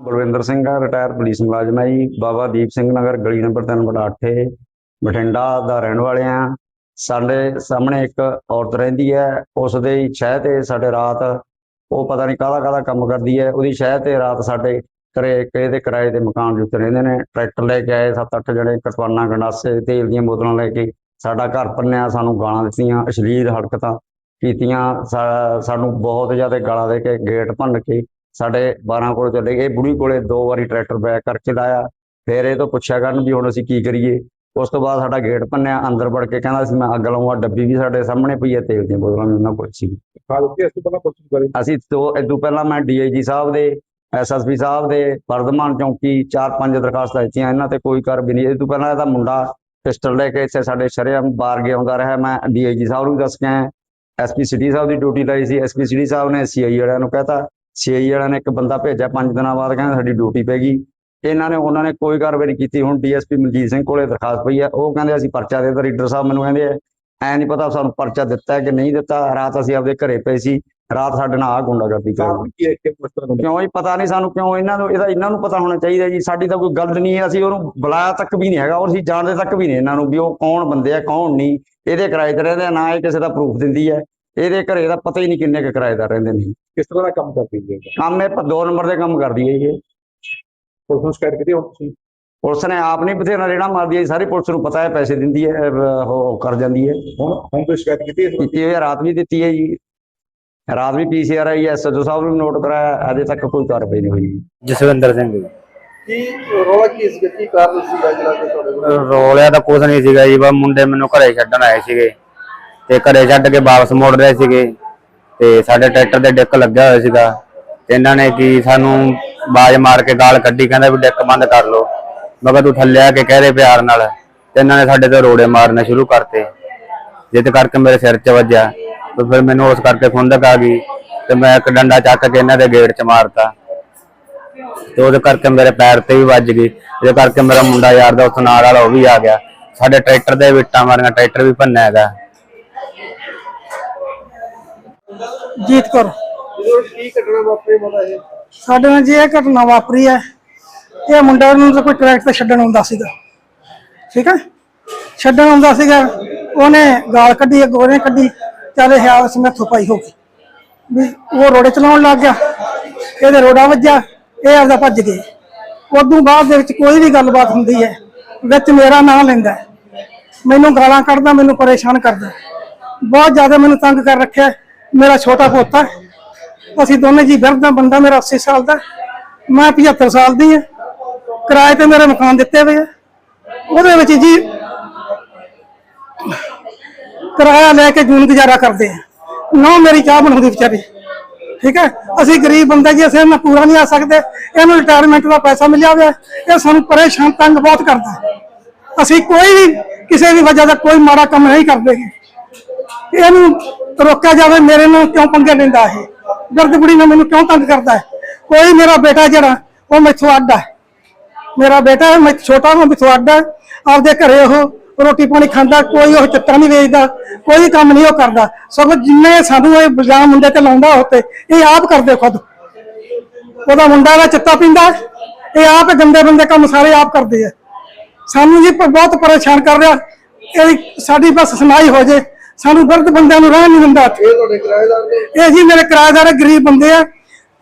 ਬਲਵਿੰਦਰ ਸਿੰਘ ਆ retire police ਮੁਲਾਜ਼ਮ ਹੈ ਜੀ। ਬਾਬਾ ਦੀਪ ਸਿੰਘ ਨਗਰ, ਗਲੀ ਨੰਬਰ 3/8 ਬਠਿੰਡਾ ਦਾ ਰਹਿਣ ਵਾਲੇ ਆ। ਸਾਡੇ ਸਾਹਮਣੇ ਇੱਕ ਔਰਤ ਰਹਿੰਦੀ ਹੈ, ਉਸ ਦੇ ਛਹਿ ਤੇ ਸਾਡੇ ਰਾਤ, ਉਹ ਪਤਾ ਨਹੀਂ ਕਾਹਦਾ ਕਾਹਦਾ ਕੰਮ ਕਰਦੀ ਹੈ। ਉਹਦੀ ਛਹਿ ਤੇ ਰਾਤ ਸਾਡੇ ਘਰੇ ਕਿਸੇ ਦੇ ਕਿਰਾਏ ਦੇ ਮਕਾਨ ਦੇ ਉੱਤੇ ਰਹਿੰਦੇ ਨੇ। ਟਰੈਕਟਰ ਲੈ ਕੇ ਆਏ 7-8 ਜਣੇ ਕਿਰਪਾਨਾਂ, ਗੰਡਾਸੇ, ਤੇਲ ਦੀਆਂ ਬੋਤਲਾਂ ਲੈ ਕੇ ਸਾਡਾ ਘਰ ਭੰਨਿਆ, ਸਾਨੂੰ ਗਾਲਾਂ ਦਿੱਤੀਆਂ, ਅਸ਼ਲੀਲ ਹਰਕਤਾਂ ਕੀਤੀਆਂ। ਸਾਨੂੰ ਬਹੁਤ ਜ਼ਿਆਦਾ ਗਾਲਾਂ ਦੇ ਕੇ ਗੇਟ ਭੰਨ ਕੇ ਸਾਡੇ 12 ਕੋਲ ਚਲੇ ਗਏ ਬੁੜੀ ਕੋਲੇ ਦੋ ਵਾਰੀ ਟਰੈਕਟਰ ਬੈਕ ਕਰਕੇ ਲਾਇਆ ਫਿਰ ਇਹ ਤੋਂ ਪੁੱਛਿਆ ਕਰਨ ਵੀ ਹੁਣ ਅਸੀਂ ਕੀ ਕਰੀਏ। ਉਸ ਤੋਂ ਬਾਅਦ ਸਾਡਾ ਗੇਟ ਭੰਨਿਆ ਅੰਦਰ ਵੜ ਕੇ ਕਹਿੰਦਾ ਸੀ ਮੈਂ ਅੱਗ ਲਾਉਂਗਾ ਡੱਬੀ ਵੀ ਸਾਡੇ ਸਾਹਮਣੇ ਪਈ ਹੈ ਤੇਲ ਦੀਆਂ ਬੋਤਲਾਂ ਵੀ ਉਹਨਾਂ ਕੋਲ ਸੀ। ਅਸੀਂ ਤੋਂ ਇਦੋਂ ਪਹਿਲਾਂ ਮੈਂ ਡੀਆਈਜੀ ਸਾਹਿਬ ਦੇ ਐਸਐਸਪੀ ਸਾਹਿਬ ਦੇ ਵਰਧਮਾਨ ਚੌਂਕੀ ਚਾਰ ਪੰਜ ਦਰਖਾਸਤਾਂ ਦਿੱਤੀਆਂ ਇਹਨਾਂ ਤੇ ਕੋਈ ਕਾਰਵਾਈ ਨਹੀਂ। ਇਹ ਤੋਂ ਪਹਿਲਾਂ ਇਹਦਾ ਮੁੰਡਾ ਪਿਸਟਲ ਲੈ ਕੇ ਇੱਥੇ ਸਾਡੇ ਸ਼ਰੇਆਮ ਬਾਰ ਗਿਆ ਆਉਂਦਾ ਰਿਹਾ। ਮੈਂ ਡੀਆਈਜੀ ਸਾਹਿਬ ਨੂੰ ਦੱਸ ਕੇ ਆਇਆ। ਐਸਪੀ ਸਿਟੀ ਸਾਹਿਬ ਦੀ ਡਿਊਟੀ ਲਾਈ ਸੀ। ਐਸਪੀ ਸਿਟੀ ਸਾਹਿਬ ਨੇ ਸੀਆਈ ਵਾਲਿਆਂ ਨੂੰ ਕਹਤਾ ਸੀਆਈ ਵਾਲਿਆਂ ਨੇ ਇੱਕ ਬੰਦਾ ਭੇਜਿਆ, ਪੰਜ ਦਿਨਾਂ ਬਾਅਦ ਕਹਿੰਦਾ ਸਾਡੀ ਡਿਊਟੀ ਪੈ ਗਈ। ਇਹਨਾਂ ਨੇ, ਉਹਨਾਂ ਨੇ ਕੋਈ ਕਾਰਵਾਈ ਨਹੀਂ ਕੀਤੀ। ਹੁਣ ਡੀਐਸਪੀ ਮਨਜੀਤ ਸਿੰਘ ਕੋਲੇ ਦਰਖਾਸਤ ਪਈ ਹੈ ਉਹ ਕਹਿੰਦੇ ਅਸੀਂ ਪਰਚਾ ਦੇ ਦਿੱਤਾ। ਰੀਡਰ ਸਾਹਿਬ ਮੈਨੂੰ ਕਹਿੰਦੇ ਐ ਨਹੀਂ ਪਤਾ ਸਾਨੂੰ ਪਰਚਾ ਦਿੱਤਾ ਕਿ ਨਹੀਂ ਦਿੱਤਾ। ਰਾਤ ਅਸੀਂ ਆਪਦੇ ਘਰੇ ਪਏ ਸੀ। ਰਾਤ ਸਾਡੇ ਨਾਲ ਆ ਗੁੰਡਾਗਰਦੀ ਕਰ ਕਿਉਂ ਹੀ ਪਤਾ ਨਹੀਂ ਸਾਨੂੰ ਕਿਉਂ ਇਹਨਾਂ ਨੂੰ, ਇਹਦਾ ਇਹਨਾਂ ਨੂੰ ਪਤਾ ਹੋਣਾ ਚਾਹੀਦਾ ਜੀ। ਸਾਡੀ ਤਾਂ ਕੋਈ ਗਲਤ ਨਹੀਂ ਹੈ। ਅਸੀਂ ਉਹਨੂੰ ਬੁਲਾਇਆ ਤੱਕ ਵੀ ਨਹੀਂ ਹੈਗਾ। ਔਰ ਅਸੀਂ ਜਾਣਦੇ ਤੱਕ ਵੀ ਨਹੀਂ ਇਹਨਾਂ ਨੂੰ ਵੀ ਉਹ ਕੌਣ ਬੰਦੇ ਆ, ਕੌਣ ਨਹੀਂ। ਇਹਦੇ ਕਿਰਾਏ ਤੇ ਰਹਿੰਦੇ ਨਾ ਇਹ ਕਿਸੇ ਦਾ ਪ੍ਰੂਫ ਦਿੰਦੀ ਹੈ। ਇਹਦੇ ਘਰੇ ਦਾ ਪਤਾ ਹੀ ਨਹੀਂ ਕਿੰਨੇ ਕੁ ਕਿਰਾਏਦਾਰ ਰਹਿੰਦੇ ਨੇ। ਕਿਸ ਤਰ੍ਹਾਂ ਦਾ ਕੰਮ ਕਰਦੀ ਹੈ ਕੰਮ ਇਹ ਦੋ ਨੰਬਰ ਦੇ ਕੰਮ ਕਰਦੀ ਹੈ ਜੀ ਇਹ। ਪੁਲਿਸ ਨੂੰ ਸ਼ਿਕਾਇਤ ਕੀਤੀ ਹੁਣ ਤੁਸੀਂ? ਪੁਲਿਸ ਨੇ ਆਪ ਨਹੀਂ ਬਥੇਰਾ ਰੇੜਾ ਮਾਰਦੀ ਹੈ ਸਾਰੀ ਪੁਲਿਸ ਨੂੰ ਪਤਾ ਹੈ ਪੈਸੇ ਦਿੰਦੀ ਹੈ ਉਹ ਕਰ ਜਾਂਦੀ ਹੈ। ਹੁਣ ਹੁਣ ਕੋਈ ਸ਼ਿਕਾਇਤ ਕੀਤੀ ਇਸ ਕੀਤੀ ਹੈ, ਰਾਤ ਵੀ ਦਿੱਤੀ ਹੈ ਜੀ। ਰਾਤ ਵੀ ਪੀਸੀਆਰ ਆਈ ਐਸਐਚਓ ਸਾਹਿਬ ਨੂੰ ਨੋਟ ਕਰਾਇਆ ਅਜੇ ਤੱਕ ਕੋਈ ਕਾਰਵਾਈ ਨਹੀਂ ਹੋਈ। ਜਸਵਿੰਦਰ ਸਿੰਘ ਜੀ। ਕੀ ਰੋਲਾ ਕੀ ਸੀ ਕੀ ਕਾਰਨ ਸੀ ਜਿਹੜਾ ਕਿ ਤੁਹਾਡੇ ਕੋਲ? ਰੋਲਿਆ ਤਾਂ ਕੁਝ ਨਹੀਂ ਸੀਗਾ ਜੀ ਬਸ ਮੁੰਡੇ ਮੈਨੂੰ ਘਰੇ ਛੱਡਣ ਆਏ ਸੀਗੇ। ਤੇ ਘਰੇ ਛੱਡ ਕੇ ਵਾਪਸ ਮੁੜ ਰਹੇ ਸੀਗੇ ਤੇ ਸਾਡੇ ਟਰੈਕਟਰ ਦੇ ਡਿੱਕ ਲੱਗਿਆ ਹੋਇਆ ਸੀਗਾ ਤੇ ਇਹਨਾਂ ਨੇ ਕੀ ਸਾਨੂੰ ਬਾਜ ਮਾਰ ਕੇ ਗਾਲ ਕੱਢੀ, ਕਹਿੰਦਾ ਵੀ ਡਿੱਕ ਬੰਦ ਕਰ ਲੋ ਮੈਂ ਕਿਹਾ ਤੂੰ ਥੱਲੇ ਆ ਕੇ ਕਹਿ ਰਹੇ ਪਿਆਰ ਨਾਲ। ਤੇ ਇਹਨਾਂ ਨੇ ਸਾਡੇ ਤੇ ਰੋੜੇ ਮਾਰਨੇ ਸ਼ੁਰੂ ਕਰਤੇ। ਜਿੱਤ ਕਰਕੇ ਮੇਰੇ ਸਿਰ 'ਚ ਵੱਜਿਆ। ਤੇ ਫਿਰ ਮੈਨੂੰ ਉਸ ਕਰਕੇ ਖੁੰਦਕ ਆ ਗਈ ਤੇ ਮੈਂ ਇੱਕ ਡੰਡਾ ਚੱਕ ਕੇ ਇਹਨਾਂ ਦੇ ਗੇਟ 'ਚ ਮਾਰਤਾ। ਤੇ ਉਹਦੇ ਕਰਕੇ ਮੇਰੇ ਪੈਰ ਤੇ ਵੀ ਵੱਜ ਗਈ। ਇਹਦੇ ਕਰਕੇ ਮੇਰਾ ਮੁੰਡਾ ਯਾਰ ਦਾ ਉੱਥੋਂ ਨਾਲ ਵਾਲਾ ਉਹ ਵੀ ਆ ਗਿਆ। ਸਾਡੇ ਟਰੈਕਟਰ ਦੇ ਵਿੱਟਾਂ ਮਾਰੀਆਂ, ਟਰੈਕਟਰ ਵੀ ਭੰਨਿਆ ਹੈਗਾ। ਜੀਤ ਕੌਰ। ਕੀ ਘਟਨਾ ਵਾਪਰੀ ਮਤਾ ਇਹ ਸਾਡੇ ਨਾਲ ਜੀ ਇਹ ਘਟਨਾ ਵਾਪਰੀ ਹੈ। ਇਹ ਮੁੰਡਾ ਨੂੰ ਤਾਂ ਕੋਈ ਟਰੈਕ ਤੇ ਛੱਡਣ ਆਉਂਦਾ ਸੀਗਾ। ਠੀਕ ਹੈ? ਛੱਡਣ ਆਉਂਦਾ ਸੀਗਾ। ਉਹਨੇ ਗਾਲ ਕੱਢੀ ਅੱਗੋਂ ਉਹਨੇ ਕੱਢੀ। ਚੱਲ ਇਹ ਆਸ ਮੈਥੋਂ ਪਾਈ ਹੋ ਗਈ। ਵੀ ਉਹ ਰੋੜੇ ਚਲਾਉਣ ਲੱਗ ਗਿਆ। ਇਹਦੇ ਰੋੜਾ ਵੱਜਾ ਇਹ ਆਪਦਾ ਭੱਜ ਗਏ। ਉਦੋਂ ਬਾਅਦ ਦੇ ਵਿੱਚ ਕੋਈ ਵੀ ਗੱਲਬਾਤ ਹੁੰਦੀ ਹੈ ਵਿੱਚ ਮੇਰਾ ਨਾਂ ਲੈਂਦਾ। ਮੈਨੂੰ ਗਾਲਾਂ ਕੱਢਦਾ ਮੈਨੂੰ ਪਰੇਸ਼ਾਨ ਕਰਦਾ ਬਹੁਤ ਜ਼ਿਆਦਾ ਮੈਨੂੰ ਤੰਗ ਕਰ ਰੱਖਿਆ ਮੇਰਾ ਛੋਟਾ ਪੋਤਾ ਅਸੀਂ ਦੋਨੇ ਜੀ ਵਿਰਧਾ ਬੰਦਾ ਮੇਰਾ 80 ਸਾਲ ਦਾ ਮੈਂ 75 ਸਾਲ ਦੀ ਹਾਂ। ਕਿਰਾਏ ਤੇ ਮੇਰੇ ਮਕਾਨ ਦਿੱਤੇ ਹੋਏ ਆ। ਉਹਦੇ ਵਿੱਚ ਜੀ ਕਿਰਾਇਆ ਲੈ ਕੇ ਜੂਨ ਗੁਜ਼ਾਰਾ ਕਰਦੇ ਆ। ਨਾ ਮੇਰੀ ਚਾਹ ਬਣਾਉਂਦੀ ਵਿਚਾਰੀ। ਠੀਕ ਹੈ? ਅਸੀਂ ਗਰੀਬ ਬੰਦੇ ਜੀ, ਅਸੀਂ ਇਹਨਾਂ ਪੂਰਾ ਨਹੀਂ ਆ ਸਕਦੇ। ਇਹਨੂੰ ਰਿਟਾਇਰਮੈਂਟ ਦਾ ਪੈਸਾ ਮਿਲਿਆ ਹੋਇਆ ਇਹ ਸਾਨੂੰ ਪਰੇਸ਼ਾਨ ਤੰਗ ਬਹੁਤ ਕਰਦਾ ਅਸੀਂ ਕੋਈ ਵੀ, ਕਿਸੇ ਵੀ ਵਜ੍ਹਾ ਦਾ ਕੋਈ ਮਾੜਾ ਕੰਮ ਨਹੀਂ ਕਰਦੇ। ਗੇ। ਇਹਨੂੰ ਰੋਕਿਆ ਜਾਵੇ, ਮੇਰੇ ਨਾਲ ਕਿਉਂ ਪੰਗੇ ਲੈਂਦਾ ਇਹ? ਦਰਦ ਬੁੜੀ ਨਾਲ ਮੈਨੂੰ ਕਿਉਂ ਤੰਗ ਕਰਦਾ ਹੈ? ਕੋਈ ਮੇਰਾ ਬੇਟਾ ਜਿਹੜਾ, ਉਹ ਮੈਥੋਂ ਅੱਡ ਹੈ। ਮੇਰਾ ਬੇਟਾ ਹੈ, ਮੈਂ ਛੋਟਾ ਹਾਂ ਮੈਥੋਂ ਅੱਡ ਹੈ। ਆਪਦੇ ਘਰੇ ਉਹ ਰੋਟੀ ਪਾਣੀ ਖਾਂਦਾ, ਕੋਈ ਉਹ ਚੱਟਾ ਨਹੀਂ ਵੇਚਦਾ, ਕੋਈ ਕੰਮ ਨਹੀਂ ਉਹ ਕਰਦਾ। ਸਗੋਂ ਜਿੰਨੇ ਸਾਨੂੰ ਇਹ ਇਲਜ਼ਾਮ ਮੁੰਡੇ ਤੇ ਲਾਉਂਦਾ ਉਹ ਤੇ, ਇਹ ਆਪ ਕਰਦੇ ਖੁਦ। ਉਹਦਾ ਮੁੰਡਾ ਦਾ ਚਿੱਟਾ ਪੀਂਦਾ ਇਹ ਆਪ ਗੰਦੇ ਬੰਦੇ ਕੰਮ ਸਾਰੇ ਆਪ ਕਰਦੇ ਆ ਸਾਨੂੰ ਜੀ ਬਹੁਤ ਪਰੇਸ਼ਾਨ ਕਰ ਰਿਹਾ। ਇਹ ਸਾਡੀ ਬਸ ਸੁਣਾਈ ਹੋ ਜੇ। ਸਾਨੂੰ ਬਿਰਧ ਬੰਦਿਆਂ ਨੂੰ ਰਹਿਣ ਨਹੀਂ ਦਿੰਦਾ। ਇੱਥੇ। ਇਹ ਤੁਹਾਡੇ ਕਿਰਾਏਦਾਰ ਨੇ? ਇਹ ਜੀ ਮੇਰੇ ਕਿਰਾਏਦਾਰ ਗਰੀਬ ਬੰਦੇ ਆ।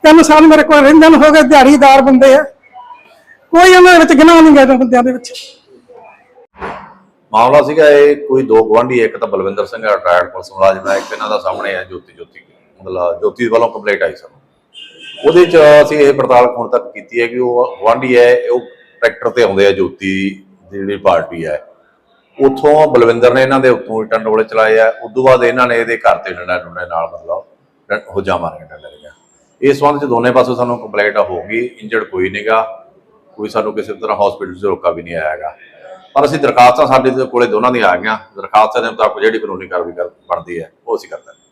ਤਿੰਨ ਸਾਲ ਮੇਰੇ ਕੋਲ ਰਹਿੰਦੇ ਨੂੰ ਹੋ ਗਏ ਦਿਹਾੜੀਦਾਰ ਬੰਦੇ ਆ। ਕੋਈ ਉਹਨਾਂ ਦੇ ਵਿੱਚ ਗੁਨਾਹ ਨਹੀਂ ਗਾ ਇਹਨਾਂ ਬੰਦਿਆਂ ਦੇ ਵਿੱਚ। ਮਾਮਲਾ ਸੀਗਾ ਇਹ ਕੋਈ ਦੋ ਗਵਾਂਢੀ ਇੱਕ ਤਾਂ ਬਲਵਿੰਦਰ ਸਿੰਘ ਰਿਟਾਇਰਡ ਪੁਲਿਸ ਮੁਲਾਜ਼ਮ ਹੈ ਇੱਕ ਇਹਨਾਂ ਦਾ ਸਾਹਮਣੇ ਹੈ ਜੋਤੀ ਜੋਤੀ ਮਤਲਬ ਜੋਤੀ ਵੱਲੋਂ ਕੰਪਲੇਂਟ ਆਈ ਸਾਨੂੰ। ਉਹਦੇ ਚ ਅਸੀਂ ਇਹ ਪੜਤਾਲ ਹੁਣ ਤੱਕ ਕੀਤੀ ਹੈ ਕਿ ਉਹ ਗਵਾਂਢੀ ਹੈ ਉਹ ਟਰੈਕਟਰ ਤੇ ਆਉਂਦੇ ਆ ਜੋਤੀ ਦੀ ਜਿਹੜੀ ਪਾਰਟੀ ਹੈ। ਉੱਥੋਂ ਬਲਵਿੰਦਰ ਨੇ ਇਹਨਾਂ ਦੇ ਉੱਤੋਂ ਇੱਟਾਂ ਡੋਲੇ ਚਲਾਏ ਆ। ਉਦੋਂ ਬਾਅਦ ਇਹਨਾਂ ਨੇ ਇਹਦੇ ਘਰ ਤੇ ਡੰਡਾ ਡੁੰਡੇ ਨਾਲ ਮਤਲਬ ਡ- ਹੁੱਜਾ ਮਾਰੀਆਂ, ਡੰਡੇ ਇਸ ਸੰਬੰਧ ਚ ਦੋਨੇ ਪਾਸੋਂ ਸਾਨੂੰ ਕੰਪਲੇਂਟ ਹੋ ਗਈ। ਇੰਜਰਡ ਕੋਈ ਨਹੀਂਗਾ ਕੋਈ ਸਾਨੂੰ ਕਿਸੇ ਤਰ੍ਹਾਂ ਹਸਪੀਟਲ 'ਚ ਰੋਕਾ ਵੀ ਨਹੀਂ ਆਇਆ ਹੈਗਾ। ਪਰ ਅਸੀਂ ਦਰਖਾਸਤਾਂ ਸਾਡੇ ਦੇ ਕੋਲੇ ਦੋਨਾਂ ਦੀਆਂ ਆ ਗਈਆਂ। ਦਰਖਾਸਤਾਂ ਦੇ ਮੁਤਾਬਕ ਜਿਹੜੀ ਕਾਨੂੰਨੀ ਕਾਰਵਾਈ ਕਰ- ਬਣਦੀ ਹੈ, ਉਹ ਅਸੀਂ ਕਰਦੇ ਹਾਂ